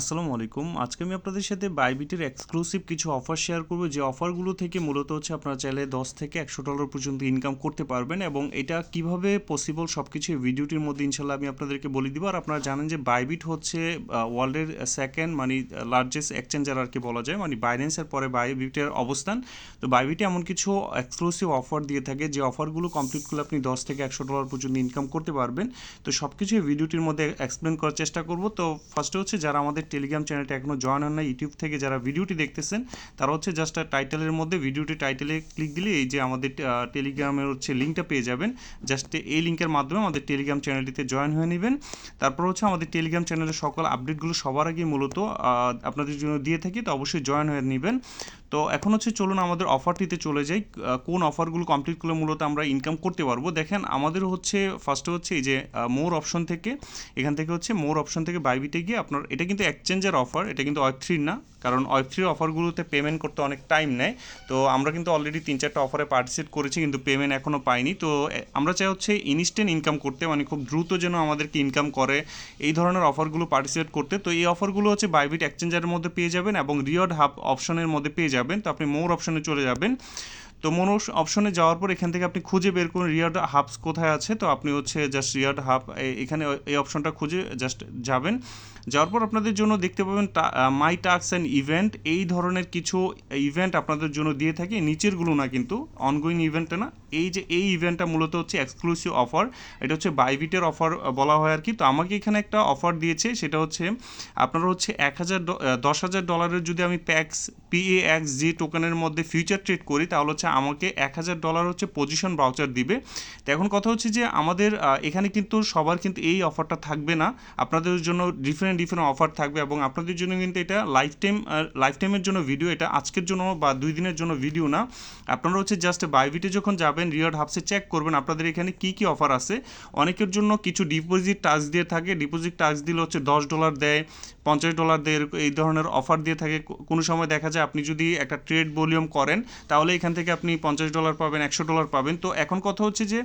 আসসালামু আলাইকুম। আজকে আমি আপনাদের সাথে বাইবিটের এক্সক্লুসিভ কিছু অফার শেয়ার করব। যে অফারগুলো থেকে মূলত হচ্ছে আপনারা চাইলে দশ থেকে একশো ডলার পর্যন্ত ইনকাম করতে পারবেন এবং এটা কীভাবে পসিবল সব কিছু ভিডিওটির মধ্যে ইনশাল্লাহ আমি আপনাদেরকে বলে দিব। আর আপনারা জানেন যে বাইবিট হচ্ছে ওয়ার্ল্ডের সেকেন্ড মানে লার্জেস্ট এক্সচেঞ্জার আর কি বলা যায়। মানে বাইন্যান্সের পরে বাইবিটের অবস্থান। তো বাইবিটে এমন কিছু এক্সক্লুসিভ অফার দিয়ে থাকে। যে অফারগুলো কমপ্লিট করলে আপনি দশ থেকে একশো ডলার পর্যন্ত ইনকাম করতে পারবেন। তো সব কিছু ভিডিওটির মধ্যে এক্সপ্লেন করার চেষ্টা করব। তো ফার্স্টে হচ্ছে যারা আমাদের টেলিগ্রাম চ্যানেলটা এখনও জয়েন হন না ইউটিউব থেকে যারা ভিডিওটি দেখতেছেন, তারা হচ্ছে জাস্ট টাইটেলের মধ্যে ভিডিওটি টাইটেলে ক্লিক দিলে এই যে আমাদের টেলিগ্রামের হচ্ছে লিঙ্কটা পেয়ে যাবেন। জাস্ট এই লিঙ্কের মাধ্যমে আমাদের টেলিগ্রাম চ্যানেলটিতে জয়েন হয়ে নেবেন। তারপর হচ্ছে আমাদের টেলিগ্রাম চ্যানেলের সকল আপডেটগুলো সবার আগে মূলত আপনাদের জন্য দিয়ে থাকি, তো অবশ্যই জয়েন হয়ে নেবেন। তো এখন হচ্ছে চলুন আমাদের অফারটিতে চলে যাই কোন অফারগুলো কমপ্লিট করলে মূলত আমরা ইনকাম করতে পারব। দেখেন, আমাদের হচ্ছে ফার্স্টে হচ্ছে এই যে মোর অপশন থেকে, এখান থেকে হচ্ছে মোর অপশন থেকে বাইবিতে গিয়ে আপনার, এটা কিন্তু এক্সচেঞ্জের অফার এটা কিন্তু ওয়েব থ্রির না। কারণ ওয়েব থ্রির অফারগুলোতে পেমেন্ট করতে অনেক টাইম নেয়। তো আমরা কিন্তু অলরেডি তিন চারটা অফারে পার্টিসিপেট করেছি, কিন্তু পেমেন্ট এখনও পাইনি। তো আমরা চাই হচ্ছে ইনস্ট্যান্ট ইনকাম করতে মানে খুব দ্রুত যেন আমাদেরকে ইনকাম করে এই ধরনের অফারগুলো পার্টিসিপেট করতে। তো এই অফারগুলো হচ্ছে বাইবিট এক্সচেঞ্জারের মধ্যে পেয়ে যাবেন এবং রিওয়ার্ড হাব অপশনের মধ্যে পেয়ে যাবেন। তো আপনি মোর অপশনে চলে যাবেন। তো মনো অপশনে যাওয়ার পর এখান থেকে আপনি খুঁজে বের করুন রিয়ার্ড হাবস কোথায় আছে। তো আপনি হচ্ছে জাস্ট রিয়ার্ড হাব এখানে এই অপশনটা খুঁজে জাস্ট যাবেন। যাওয়ার পর আপনাদের জন্য দেখতে পাবেন মাই টাস্ক অ্যান্ড ইভেন্ট এই ধরনের কিছু ইভেন্ট আপনাদের জন্য দিয়ে থাকে। নিচেরগুলো না কিন্তু অনগোয়িং ইভেন্টটা না। এই যে এই ইভেন্টটা মূলত হচ্ছে এক্সক্লুসিভ অফার এটা হচ্ছে বাইবিটের অফার বলা হয় আর কি। তো আমাকে এখানে একটা অফার দিয়েছে, সেটা হচ্ছে আপনারা হচ্ছে এক হাজার দশ হাজার ডলারের যদি আমি প্যাক্স পিএ এক্স জি টোকেনের মধ্যে ফিউচার ট্রেড করি, তাহলে হচ্ছে আমাকে এক হাজার ডলার হচ্ছে পজিশন বাউচার দিবে। তো এখন কথা হচ্ছে যে আমাদের এখানে কিন্তু সবার কিন্তু এই অফারটা থাকবে না। আপনাদের জন্য ডিফারেন্ট ডিফারেন্ট অফার থাকবে এবং আপনাদের জন্য কিন্তু এটা লাইফ টাইম লাইফ টাইমের জন্য ভিডিও এটা আজকের জন্য বা দুই দিনের জন্য ভিডিও না। আপনারা হচ্ছে জাস্ট বাইবিটে যখন যাবেন রিওয়ার্ড হাবসে চেক করবেন। আপনাদের এখানে কি কি অফার আছে? অনেকের জন্য কিছু ডিপোজিট টাস্ক দিয়ে থাকে। ডিপোজিট টাস্ক দিলে হচ্ছে দশ ডলার দেয়, পঞ্চাশ ডলার দেয় এই ধরনের অফার দিয়ে থাকে। কোনো সময় দেখা যায় আপনি যদি একটা ট্রেড ভলিউম করেন, তাহলে এখান থেকে আপনি পঞ্চাশ ডলার পাবেন, একশো ডলার পাবেন। তো এখন কথা হচ্ছে যে,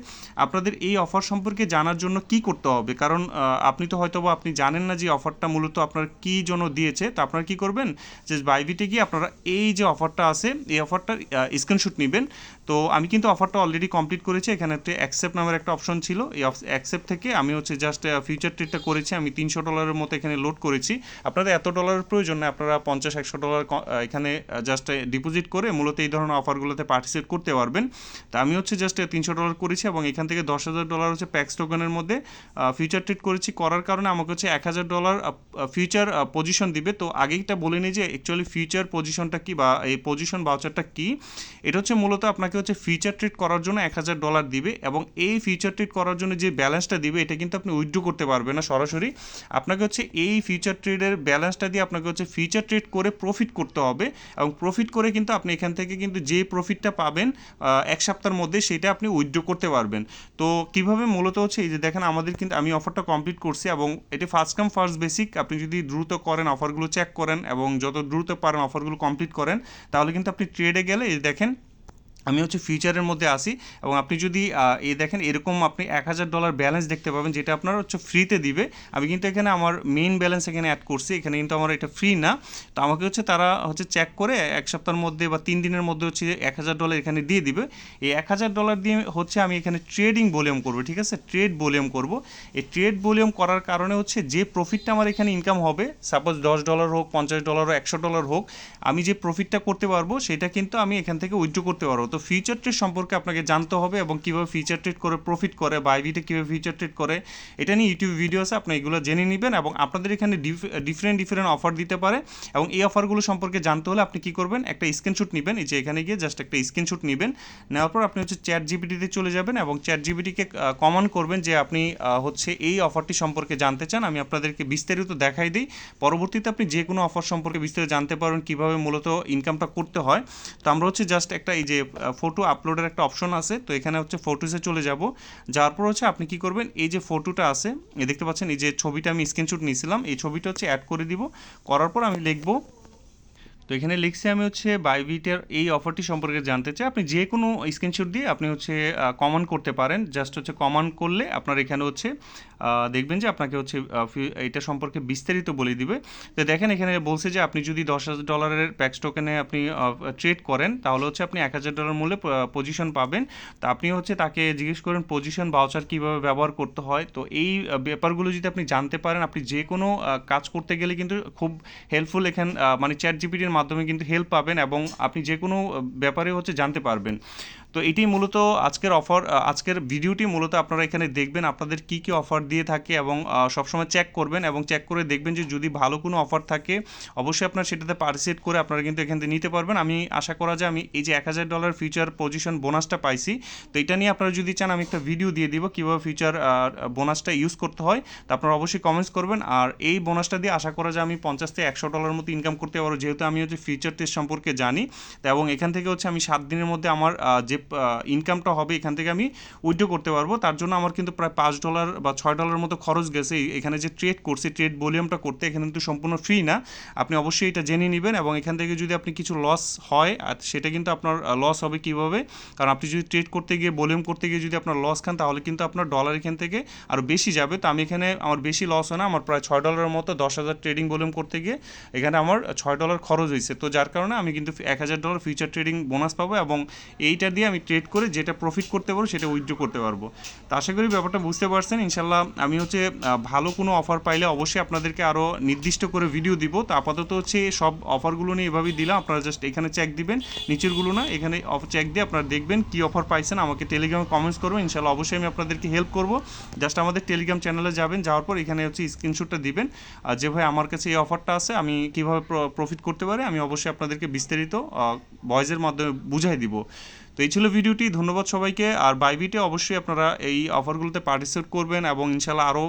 আপনাদের এই অফার সম্পর্কে জানার জন্য কি করতে হবে? কারণ আপনি তো হয়তো আপনি জানেন না যে অফারটা মূলত আপনার কী জন্য দিয়েছে। তো আপনারা কি করবেন? যে বাইবিটে গিয়ে আপনারা এই যে অফারটা আছে, এই অফারটার স্ক্রিনশট নেবেন। তো আমি কিন্তু অফারটা অলরেডি কমপ্লিট করেছি, এখানে একটা অ্যাকসেপ্ট নামের একটা অপশন ছিল। এই অ্যাকসেপ্ট থেকে আমি হচ্ছে জাস্ট ফিউচার ট্রেডটা করেছি, আমি তিনশো ডলারের মতো এখানে লোড করেছি। আপনাদের এত ডলারের প্রয়োজন না, আপনারা পঞ্চাশ, একশো ডলার এখানে জাস্ট ডিপোজিট করে মূলত এই ধরনের অফারগুলোতে পার্টিসিপেট করতে পারবেন। তা আমি হচ্ছে জাস্ট তিনশো ডলার করেছি এবং এখান থেকে দশ হাজার ডলার হচ্ছে প্যাক্স টোকেনের মধ্যে ফিউচার ট্রেড করেছি। করার কারণে আমাকে হচ্ছে এক হাজার ডলার ফিউচার পজিশন দিবে। তো আগেইটা বলে নিই যে অ্যাকচুয়ালি ফিউচার পজিশনটা কি বা এই পজিশন বাউচারটা কি। এটা হচ্ছে মূলত আপনাকে হচ্ছে ফিউচার ট্রেড করার জন্য এক হাজার ডলার দিবে এবং এই ফিউচার ট্রেড করার জন্য যে ব্যালেন্সটা দিবে, এটা কিন্তু আপনি উইথড্র করতে পারবেন না সরাসরি। আপনাকে হচ্ছে এই ফিউচার ট্রেডের ব্যালেন্সটা দিয়ে আপনাকে হচ্ছে ফিউচার ট্রেড করে প্রফিট করতে হবে এবং প্রফিট করে কিন্তু আপনি এখান থেকে কিন্তু যে প্রফিটটা পাবেন এক সপ্তাহের মধ্যে সেটা আপনি উইথড্র করতে পারবেন। তো কীভাবে মূলত হচ্ছে এই যে দেখেন আমাদের কিন্তু আমি অফারটা কমপ্লিট করছি এবং এটি ফার্স্ট কাম ফার্স্ট বেসিক আপনি যদি দ্রুত করেন অফারগুলো চেক করেন এবং যত দ্রুত পারেন অফারগুলো কমপ্লিট করেন, তাহলে কিন্তু আপনি ট্রেডে গেলে দেখেন আমি হচ্ছে ফিউচারের মধ্যে আসি এবং আপনি যদি এ দেখেন এরকম আপনি এক হাজার ডলার ব্যালেন্স দেখতে পাবেন যেটা আপনার হচ্ছে ফ্রিতে দিবে। আমি কিন্তু এখানে আমার মেইন ব্যালেন্স এখানে অ্যাড করছি। এখানে কিন্তু আমার এটা ফ্রি না। তো আমাকে হচ্ছে তারা হচ্ছে চেক করে এক সপ্তাহের মধ্যে বা তিন দিনের মধ্যে হচ্ছে এক হাজার ডলার এখানে দিয়ে দিবে। এই এক হাজার ডলার দিয়ে হচ্ছে আমি এখানে ট্রেডিং ভলিউম করব, ঠিক আছে? ট্রেড ভলিউম করব। এই ট্রেড ভলিউম করার কারণে হচ্ছে যে প্রফিটটা আমার এখানে ইনকাম হবে সাপোজ দশ ডলার হোক, পঞ্চাশ ডলার হোক, একশো ডলার হোক, আমি যে প্রফিটটা করতে পারব সেটা কিন্তু আমি এখান থেকে উইথড্র করতে পারব। তো ফিউচার ট্রেড সম্পর্কে আপনাকে জানতে হবে এবং কীভাবে ফিউচার ট্রেড করে প্রফিট করে বাইবিটে কীভাবে ফিউচার ট্রেড করে, এটা নিয়ে ইউটিউব ভিডিও আছে আপনি এগুলো জেনে নেবেন এবং আপনাদের এখানে ডিফারেন্ট ডিফারেন্ট অফার দিতে পারে এবং এই অফারগুলো সম্পর্কে জানতে হলে আপনি কী করবেন, একটা স্ক্রিনশট নেবেন, এই যে এখানে গিয়ে জাস্ট একটা স্ক্রিনশট নেবেন, নেওয়ার পর আপনি হচ্ছে চ্যাট জিবিটিতে চলে যাবেন এবং চ্যাট জিবিটিকে কমন করবেন যে আপনি হচ্ছে এই অফারটি সম্পর্কে জানতে চান, আমি আপনাদেরকে বিস্তারিত দেখাই দিই। পরবর্তীতে আপনি যে কোনো অফার সম্পর্কে বিস্তারিত জানতে পারবেন কীভাবে মূলত ইনকামটা করতে হয়। তো আমরা হচ্ছে জাস্ট একটা এই যে ফটো আপলোডের একটা অপশন আছে, তো এখানে হচ্ছে ফটোসে চলে যাব। যাওয়ার পর হচ্ছে আপনি কি করবেন, এই যে ফটোটা আছে দেখতে পাচ্ছেন, এই যে ছবিটা আমি স্ক্রিনশট নিয়েছিলাম, এই ছবিটা হচ্ছে অ্যাড করে দিব। করার পর আমি লিখব তো এখানে লিখছি আমি হচ্ছে বাইবিটের এই অফারটি সম্পর্কে জানতে চাই। আপনি যে কোনো স্ক্রিনশট দিয়ে আপনি হচ্ছে কমান করতে পারেন। জাস্ট হচ্ছে কমান করলে আপনার এখানে হচ্ছে দেখবেন যে আপনাকে হচ্ছে এটা সম্পর্কে বিস্তারিত বলে দিবে। তো দেখেন এখানে বলছে যে আপনি যদি দশ হাজার ডলারের প্যাক্স টোকেনে আপনি ট্রেড করেন, তাহলে হচ্ছে আপনি এক হাজার ডলার মূল্যে পজিশন পাবেন। তা আপনি হচ্ছে তাকে জিজ্ঞেস করেন পজিশন বাউচার কীভাবে ব্যবহার করতে হয়। তো এই ব্যাপারগুলো যদি আপনি জানতে পারেন, আপনি যে কোনো কাজ করতে গেলে কিন্তু খুব হেল্পফুল এখান মানে চ্যাট জিপিটির মাধ্যমে কিন্তু হেল্প পাবেন এবং আপনি যে কোনো ব্যাপারে হচ্ছে জানতে পারবেন। তো এটি মূলত আজকের অফার আজকের ভিডিওটি মূলত আপনারা এখানে দেখবেন আপনাদের কি কি অফার দিয়ে থাকে এবং সবসময় চেক করবেন এবং চেক করে দেখবেন যে যদি ভালো কোনো অফার থাকে, অবশ্যই আপনার সেটাতে পার্টিসিপেট করে আপনারা কিন্তু এখান থেকে নিতে পারবেন। আমি আশা করা যায় আমি এই যে এক হাজার ডলার ফিউচার পজিশন বোনাসটা পাইছি, তো এটা নিয়ে আপনারা যদি চান আমি একটা ভিডিও দিয়ে দিব কীভাবে ফিউচার বোনাসটা ইউজ করতে হয়, তো আপনারা অবশ্যই কমেন্টস করবেন। আর এই বোনাসটা দিয়ে আশা করা যায় আমি পঞ্চাশ থেকে একশো ডলার মতো ইনকাম করতে পারব, যেহেতু আমি হচ্ছে ফিউচার টেস্ট সম্পর্কে জানি। এবং এখান থেকে হচ্ছে আমি সাত দিনের মধ্যে আমার যে ইনকামটা হবে এখান থেকে আমি উইথড্র করতে পারব। তার জন্য আমার কিন্তু প্রায় পাঁচ ডলার বা ছয় ডলার মতো খরচ গেছে। এখানে যে ট্রেড করছি ট্রেড ভলিউমটা করতে এখানে কিন্তু সম্পূর্ণ ফ্রি না। আপনি অবশ্যই এটা জেনে নেবেন এবং এখান থেকে যদি আপনি কিছু লস হয়, আর সেটা কিন্তু আপনার লস হবে কীভাবে? কারণ আপনি যদি ট্রেড করতে গিয়ে ভলিউম করতে গিয়ে যদি আপনার লস খান, তাহলে কিন্তু আপনার ডলার এখান থেকে আরও বেশি যাবে। তো আমি এখানে আমার বেশি লস হয় না, আমার প্রায় ছয় ডলারের মতো দশ হাজার ট্রেডিং ভলিউম করতে গিয়ে এখানে আমার ছয় ডলার খরচ হয়েছে। তো যার কারণে আমি কিন্তু এক হাজার ডলার ফিউচার ট্রেডিং বোনাস পাবো এবং এইটা দিয়ে আমি ট্রেড করে যেটা প্রফিট করতে পারব, সেটা উইথড্র করতে পারব। তো আশা করি ব্যাপারটা বুঝতে পারছেন। ইনশাল্লাহ আমি হচ্ছে ভালো কোনো অফার পাইলে অবশ্যই আপনাদেরকে আরও নির্দিষ্ট করে ভিডিও দিব। তো আপাতত হচ্ছে সব অফারগুলো নিয়ে এভাবেই দিলাম। আপনারা জাস্ট এখানে চেক দিবেন নিচেরগুলো না, এখানে চেক দিয়ে আপনারা দেখবেন কি অফার পাইছেন। আমাকে টেলিগ্রামে কমেন্টস করবেন। ইনশাল্লাহ অবশ্যই আমি আপনাদেরকে হেল্প করব। জাস্ট আমাদের টেলিগ্রাম চ্যানেলে যাবেন, যাওয়ার পর এখানে হচ্ছে স্ক্রিনশটটা দিবেন। আর যে ভাই আমার কাছে এই অফারটা আছে, আমি কীভাবে প্রফিট করতে পারি, আমি অবশ্যই আপনাদেরকে বিস্তারিত ভয়েসের মাধ্যমে বুঝাই দিব। তো এই ছিল ভিডিওটি, ধন্যবাদ সবাইকে। আর বাইবিটে অবশ্যই আপনারা এই অফারগুলোতে পার্টিসিপেট করবেন এবং ইনশাল্লাহ আরও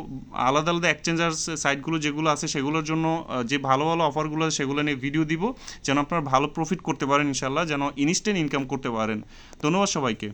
আলাদা আলাদা এক্সচেঞ্জার সাইটগুলো যেগুলো আছে সেগুলোর জন্য যে ভালো ভালো অফারগুলো আছে সেগুলো নিয়ে ভিডিও দিব, যেন আপনারা ভালো প্রফিট করতে পারেন ইনশাল্লাহ যেন ইনস্ট্যান্ট ইনকাম করতে পারেন। ধন্যবাদ সবাইকে।